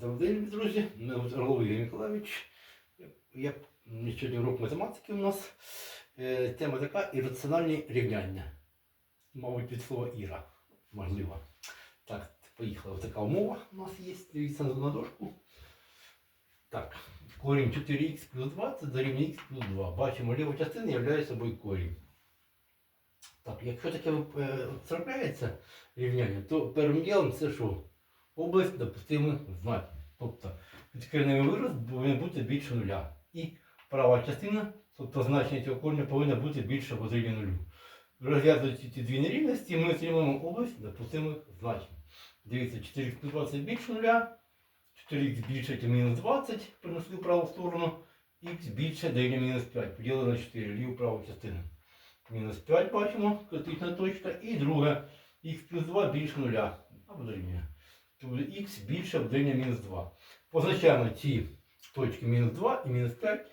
Добрий день, друзі. Мене Орлов Ігор Миколаївич. Я сьогодні урок математики у нас. Е, Тема така ірраціональні рівняння. Мабуть, від слова Іра. Можливо. Так, поїхали. Ось така умова у нас є. Дивіться на дошку. Так, корінь 4х плюс 2 це дорівнює х плюс 2. Бачимо, ліва частина являє собою корінь. Так, якщо таке е, трапляється рівняння, то першим ділом це що? Область допустимих знаків. Тобто відкритий вираз повинен бути більше нуля. І права частина, тобто значення цього корня повинна бути більше дорівнює нулю. Розв'язуючи ці дві нерівності, ми отримуємо область допустимих значень. Дивіться, 4 плюс 20 більше нуля, 4х більше чи мінус 20, принесли в праву сторону, х більше дорівнює мінус 5, поділено на 4, ліву праву частину. Мінус 5 бачимо, критична точка. І друге, х плюс 2 більше нуля, або дорівнює х більше дорівнює мінус 2. Позначаємо ці точки мінус 2 і мінус 5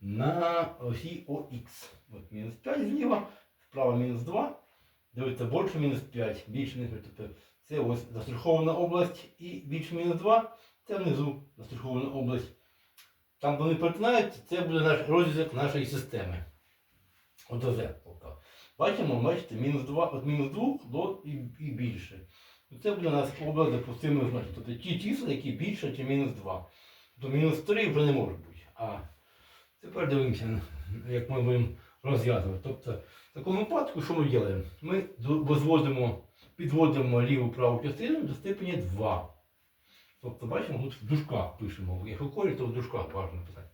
на осі ОХ. От мінус 5 зліва, справа мінус 2. Дивіться, більше мінус 5, більше мінус 5. Тобто це ось застрахована область і більше мінус 2, це внизу застрахована область. Там вони перетинаються, це буде наш розв'язок нашої системи. От. Тобто. Бачимо, бачите, мінус 2, від мінус 2 до і, і більше. Це буде у нас область допустимих значень. Тобто ті числа, які більше, ніж мінус 2. Тобто мінус 3 вже не може бути. А тепер дивимося, як ми будемо розв'язувати. Тобто, в такому випадку, що ми робимо? Ми до- возводимо, підводимо ліву праву частину до степені 2. Тобто, бачимо, тут в дужках пишемо. Якщо корінь, то в дужках важливо писати.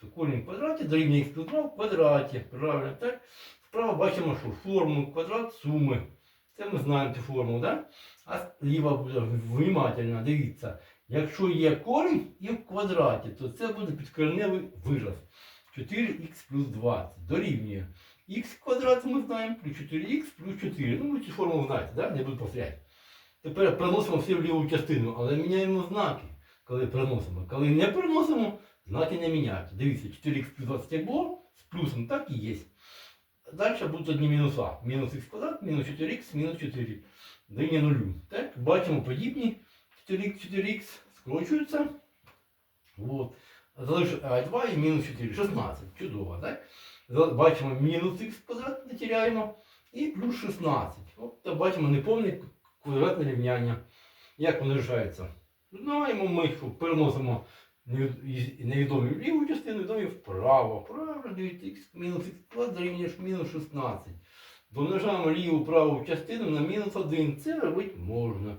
Тобто корінь в квадраті дорівнює х плюс 2 в квадраті. Правильно, так? Справа бачимо, що форму квадрат суми. Це ми знаємо цю форму, так? А зліва буде внимательно, дивіться. Якщо є корінь і в квадраті, то це буде підкореневий вираз. 4х плюс 20 дорівнює. х квадрат ми знаємо, плюс 4х плюс 4. Ну, ви цю формулу знаєте, да? не буду повторяти. Тепер переносимо все в ліву частину, але міняємо знаки, коли переносимо. Коли не переносимо, знаки не міняються. Дивіться, 4х плюс 20 як було, з плюсом так і є. Далі будуть одні мінуса. Мінус х квадрат, мінус 4х, мінус 4. Дорівнює нулю. Так, бачимо подібні. 4х, 4х скорочуються. Вот. Залиш а2 і мінус 4. 16. Чудово, так? Бачимо мінус х квадрат не теряємо. І плюс 16. От бачимо неповне квадратне рівняння. Як воно рішається? Знаємо ми, переносимо невідомі в ліву частину, відомі вправо. Вправо, дивіться, х мінус х квадрат дорівнює мінус 16. Домножаємо ліву праву частину на мінус 1. Це робити можна.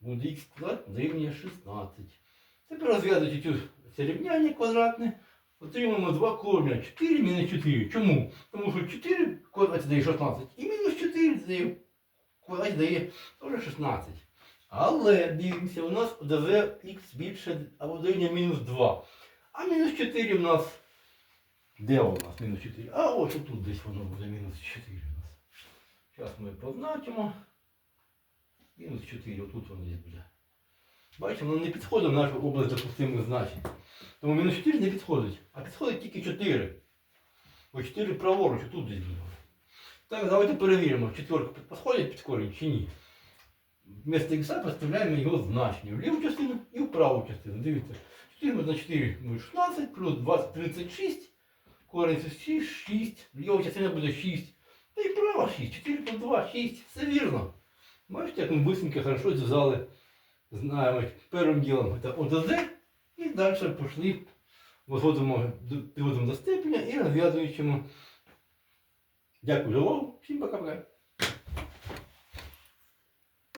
Буде х квадрат дорівнює 16. Тепер розв'язуючи це рівняння квадратне, отримаємо два корня. 4 мінус 4. Чому? Тому що 4 в квадраті дає 16. І мінус 4 дає квадраті дає теж 16. Але дивимося, у нас ОДЗ х більше або дорівнює мінус 2. А мінус 4 у нас. Де у нас мінус 4? А ось тут десь воно буде мінус 4 у нас. Зараз ми позначимо. Мінус 4, отут воно десь буде. Бачимо, воно не підходить в нашу область допустимих значень. Тому мінус 4 не підходить. А підходить тільки 4. Бо 4 праворуч, тут десь буде. Так, давайте перевіримо, четверка підходить під корінь чи ні. Вместо х поставляємо його значення в ліву частину і в праву частину. Дивіться. 4 на 4 буде 16, плюс 20, 36. Корінь це 6, 6. Ліва частина буде 6. Та і права 6. 4 плюс 2, 6. Все вірно. Бачите, як ми быстренько хорошо зв'язали. Знаємо, першим ділом це ОДЗ. І далі пішли, виходимо, до степеня і розв'язуємо. Дякую за увагу. Всім пока-пока.